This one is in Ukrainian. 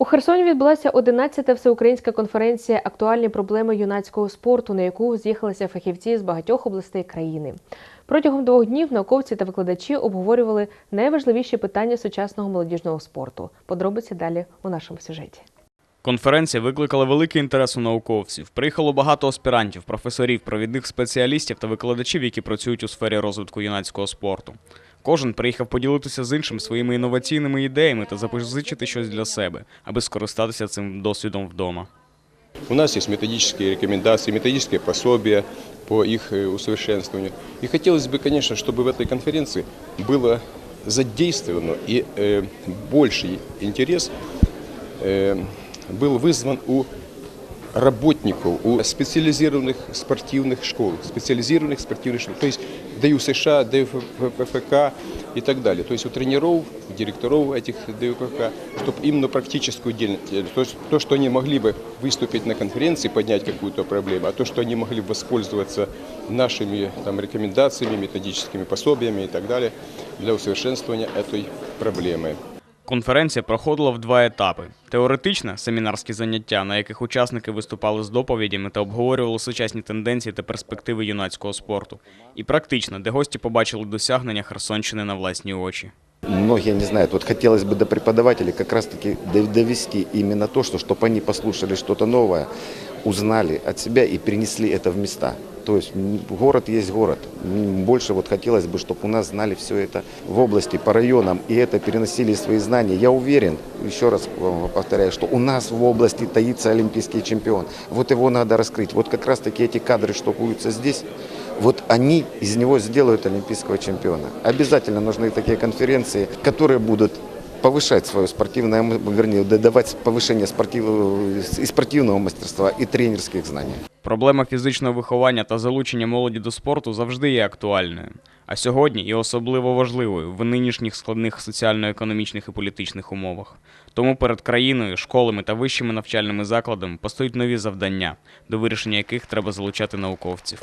У Херсоні відбулася 11-та всеукраїнська конференція Актуальні проблеми юнацького спорту, на яку з'їхалися фахівці з багатьох областей країни. Протягом двох днів науковці та викладачі обговорювали найважливіші питання сучасного молодіжного спорту. Подробиці далі у нашому сюжеті. Конференція викликала великий інтерес у науковців. Приїхало багато аспірантів, професорів, провідних спеціалістів та викладачів, які працюють у сфері розвитку юнацького спорту. Кожен приїхав поділитися з іншим своїми інноваційними ідеями та запозичити щось для себе, аби скористатися цим досвідом вдома. У нас есть методические рекомендации, методические пособия по их э, усовершенствованию. И хотелось бы, конечно, чтобы в этой конференции было задействовано и э, больший интерес э, был вызван у работников, у специализированных спортивных школ, специализированных спортивных школ, то есть ДЮ США, ДФК и так далее. То есть у тренеров, директоров этих ДЮКК, чтобы именно практическую деятельность, то, есть то, что они могли бы выступить на конференции, поднять какую-то проблему, а то, что они могли бы воспользоваться нашими там, рекомендациями, методическими пособиями и так далее для усовершенствования этой проблемы. Конференція проходила в два етапи: теоретичне семінарські заняття, на яких учасники виступали з доповідями та обговорювали сучасні тенденції та перспективи юнацького спорту, і практичне, де гості побачили досягнення Херсонщини на власні очі. Многие не знают. Вот хотелось бы до преподавателей как раз-таки дов- довести именно то, что чтобы они послушали что-то новое, узнали от себя и перенесли это в места. То есть город есть город. Больше вот хотелось бы, чтобы у нас знали все это в области, по районам, и это переносили свои знания. Я уверен, еще раз повторяю, что у нас в области таится олимпийский чемпион. Вот его надо раскрыть. Вот как раз-таки эти кадры, что куются здесь, вот они из него сделают олимпийского чемпиона. Обязательно нужны такие конференции, которые будут повышать свое спортивное, вернее, давать повышение спортивного, и спортивного мастерства, и тренерских знаний. Проблема фізичного виховання та залучення молоді до спорту завжди є актуальною. А сьогодні і особливо важливою в нинішніх складних соціально-економічних і політичних умовах. Тому перед країною, школами та вищими навчальними закладами постають нові завдання, до вирішення яких треба залучати науковців.